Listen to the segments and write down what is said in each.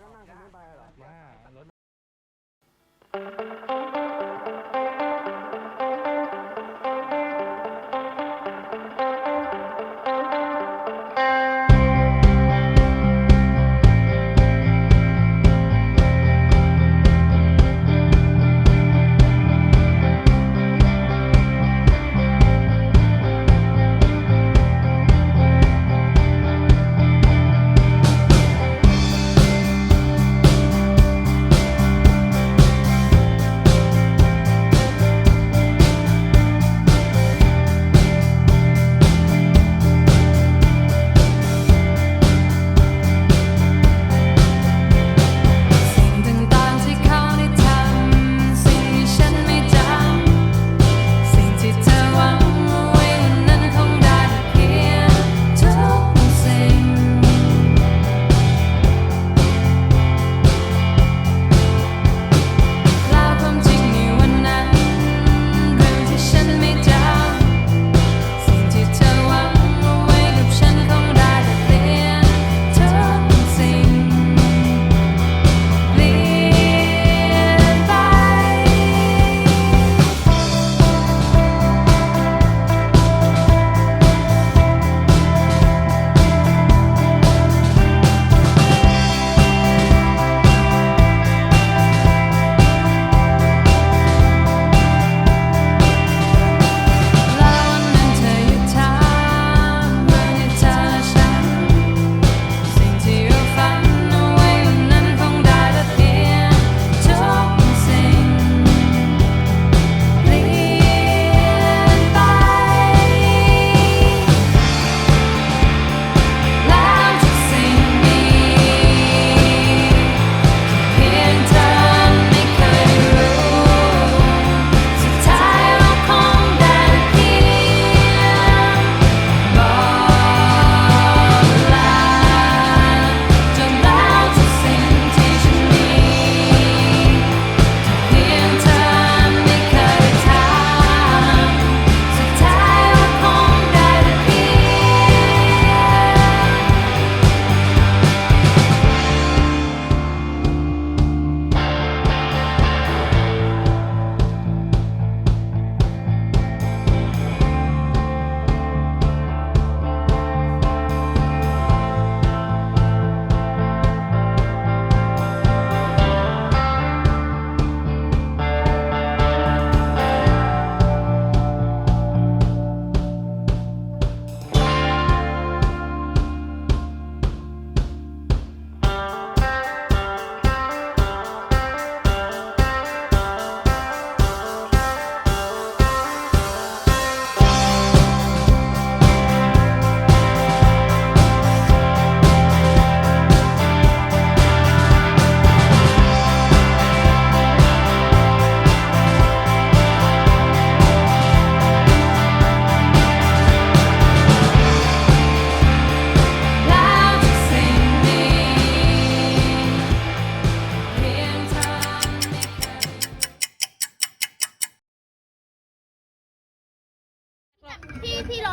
แล้วก็นั่งตรงนี้ไปเหรอมา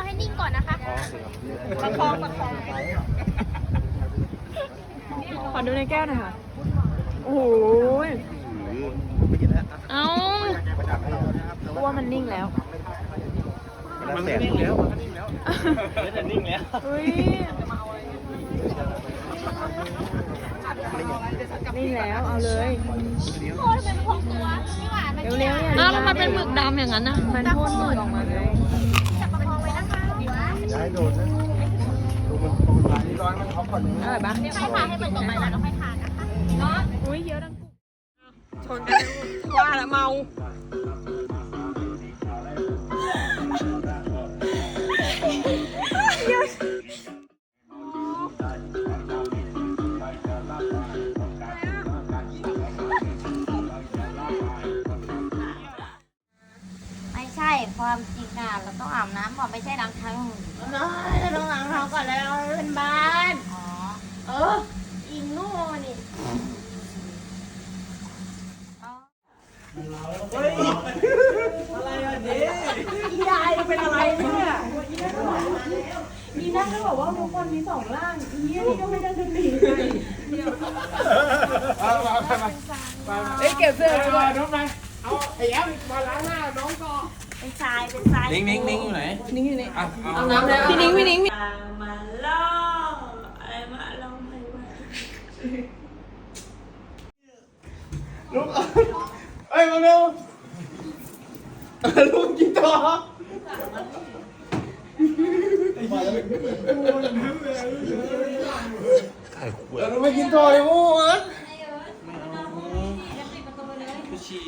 ให้นิ่งก่อนนะคะประคองประคองขอดูในแก้วหน่อยค่ะ โอ้โหเอากลัวมันนิ่งแล้ว มันนิ่งแล้วมันนิ่งแล้วมันจะนิ่งแล้วเฮ้ยนิ่งแล้วเอาเลยโอ้ยเป็นพกตัวพี่หวานมันเร็วๆเนี่ยอ้าวแล้วมันเป็นหมึกดำอย่างนั้นนะมันพ่นหมึกออกมาเลย จับประคองไว้นะคะ อย่า ให้โดนนะดูมันตรงไหนร้อนมันเขาก่อนอร่อยปะให้ผ่านให้เปิดต่อไปแล้วเราค่อยทานนะคะอุ้ยเยอะดังชนกันว่าแล้วเมา ไม่ใช่ความจริงอะเราต้องอาบน้ำก่อนไม่ใช่ล้างเท้าน้อยเราต้องล้างเท้าก่อนแล้วเป็นบ้าน อ๋อ เอออิงโง่นี่ยายเป็นอะไรเนี่ยมีนั่งก็บอกว่าทุกคนมีสองร่างอีนี่ก็ไม่ได้สติเลยก็บเสื้อเอาไว้น้องไปเอาไอ้แอมมาล้างหน้าน้องก่อน เป็นทรายเป็นทรายนิ้งนิ้งนิ้งอยู่ไหนนิ้งอยู่นี่อะเอาน้ำแล้วพี่นิ้งพี่นิ้งมาล่ออะไรมาล่อไม่มาลุกเอ้ยมาเร็วลุกกินต่อเราไม่กินต่อเลยโว้ยไม่เอากูฉี่